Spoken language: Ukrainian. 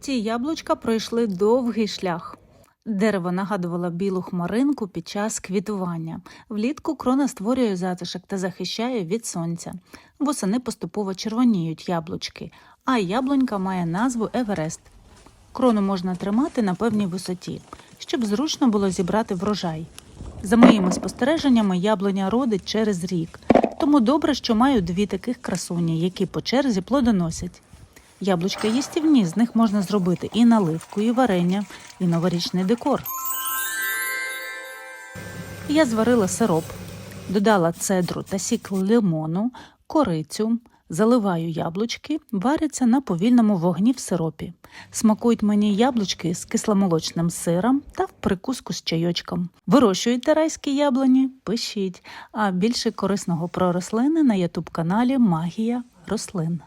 Ці яблучка пройшли довгий шлях. Дерево нагадувало білу хмаринку під час квітування. Влітку крона створює затишок та захищає від сонця. Восени поступово червоніють яблучки, а яблунька має назву Еверест. Крону можна тримати на певній висоті, щоб зручно було зібрати врожай. За моїми спостереженнями, яблуня родить через рік, тому добре, що маю дві таких красуні, які по черзі плодоносять. Яблучка їстівні, з них можна зробити і наливку, і варення, і новорічний декор. Я зварила сироп, додала цедру та сік лимону, корицю, заливаю яблучки, варяться на повільному вогні в сиропі. Смакують мені яблучки з кисломолочним сиром та в прикуску з чайочком. Вирощуєте райські яблуні? Пишіть. А більше корисного про рослини на ютуб каналі Магія рослин.